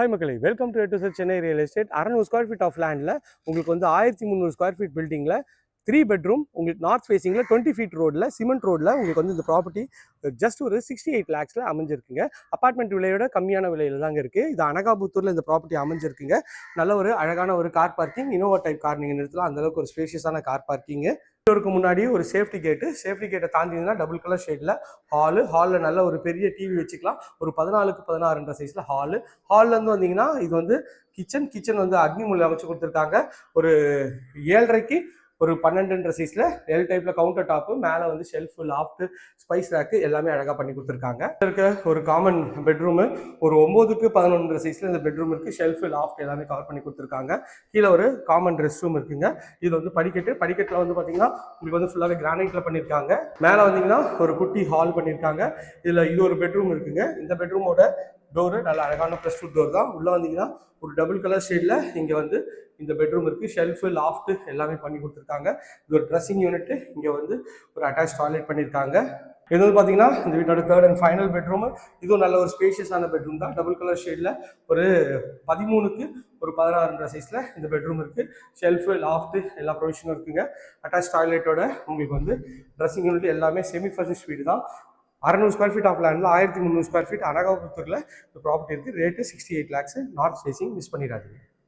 Hi மக்களை. Welcome to எட்டு Chennai real estate அறநூறு ஸ்கொயர் ஃபீட் ஆஃப் லேண்டில் உங்களுக்கு வந்து ஆயிரத்தி முந்நூறு ஸ்கொயர் ஃபீட் பில்டிங்கில் த்ரீ பெட்ரூம் உங்களுக்கு நார்த் ஃபேஸிங்கில் டுவெண்ட்டி ஃபீட் ரோடில் சிமெண்ட் ரோடில் உங்களுக்கு வந்து இந்த ப்ராப்பர்ட்டி ஜஸ்ட் ஒரு சிக்ஸ்டி எயிட் லேக்ஸில் அமைஞ்சிருக்குங்க. அப்பார்ட்மெண்ட் விலையோட கம்மியான விலையில் தாங்க இருக்குது இது அனகாபுத்தூரில் இந்த ப்ராப்பர்ட்டி அமைஞ்சிருக்குங்க. நல்ல ஒரு அழகான ஒரு car parking Innova type car நீங்கள் நிறுத்தலாம். அந்தளவுக்கு ஒரு ஸ்பேஷியஸான கார் பார்க்கிங்கு டோருக்கு முன்னாடி ஒரு சேஃப்டி கேட்டு சேஃப்டி கேட்டை தாண்டிங்கன்னா டபுள் கலர் ஷேடில் ஹாலு ஹாலில் நல்ல ஒரு பெரிய டிவி வச்சுக்கலாம். ஒரு பதினாலுக்கு பதினாறுன்ற சைஸில் ஹாலு ஹால்லேருந்து வந்தீங்கன்னா இது வந்து கிச்சன் கிச்சன் வந்து அக்னி மூலை அமைச்சு கொடுத்துருக்காங்க. ஒரு ஏழரைக்கு ஒரு பன்னெண்டுன்ற சைஸில் எல் டைப்பில் கவுண்டர் டாப்பு மேலே வந்து ஷெல்ஃபு லாஃப்ட்டு ஸ்பைஸ் ரேக்கு எல்லாமே அழகாக பண்ணி கொடுத்துருக்காங்க. இருக்க ஒரு காமன் பெட்ரூமு ஒரு ஒம்போதுக்கு பதினொன்று சைஸில் இந்த பெட்ரூம் இருக்குது ஷெல்ஃபு லாஃப்ட் எல்லாமே கவர் பண்ணி கொடுத்துருக்காங்க. கீழே ஒரு காமன் ரெஸ்ட் ரூம் இருக்குங்க. இது வந்து படிக்கட்டு. படிக்கட்டில் வந்து பார்த்தீங்கன்னா உங்களுக்கு வந்து ஃபுல்லாகவே கிரானைட்டில் பண்ணியிருக்காங்க மேலே வந்தீங்கன்னா ஒரு குட்டி ஹால் பண்ணியிருக்காங்க இதில் இது ஒரு பெட்ரூம் இருக்குங்க. இந்த பெட்ரூமோட டோரு நல்ல அழகான ப்ளஸ் டூ டோர் தான். உள்ளே வந்தீங்கன்னா ஒரு டபுள் கலர் ஷேடில் இங்கே வந்து இந்த பெட்ரூம் இருக்குது ஷெல்ஃபு லாஃப்ட்டு எல்லாமே பண்ணி கொடுத்துருக்காங்க. இது ஒரு ட்ரெஸ்ஸிங் யூனிட்டு இங்கே வந்து ஒரு அட்டாச் டாய்லெட் பண்ணியிருக்காங்க இது வந்து பார்த்தீங்கன்னா இந்த வீட்டோட தேர்ட் அண்ட் ஃபைனல் பெட்ரூமு இதுவும் நல்ல ஒரு ஸ்பேஷியஸான பெட்ரூம் தான். டபுள் கலர் ஷேடில் ஒரு பதிமூணுக்கு ஒரு பதினாறுன்ற சைஸில் இந்த பெட்ரூம் இருக்குது ஷெல்ஃபு லாஃப்ட்டு எல்லா ப்ரொவிஷனும் இருக்குங்க. அட்டாச் டாய்லெட்டோட உங்களுக்கு வந்து ட்ரெஸ்ஸிங் யூனிட் எல்லாமே செமி ஃபர்னிஷ் வீடு தான். அறநூறு ஸ்கொயர் ஃபீட் ஆஃப் லேண்டில் ஆயிரத்தி முந்நூறு ஸ்கொயர் ஃபீட் அனகாபுத்தூரில் இந்த ப்ராப்பர்ட்டி இருக்குது rate sixty eight lakhs north facing miss பண்ணிடாதீங்க.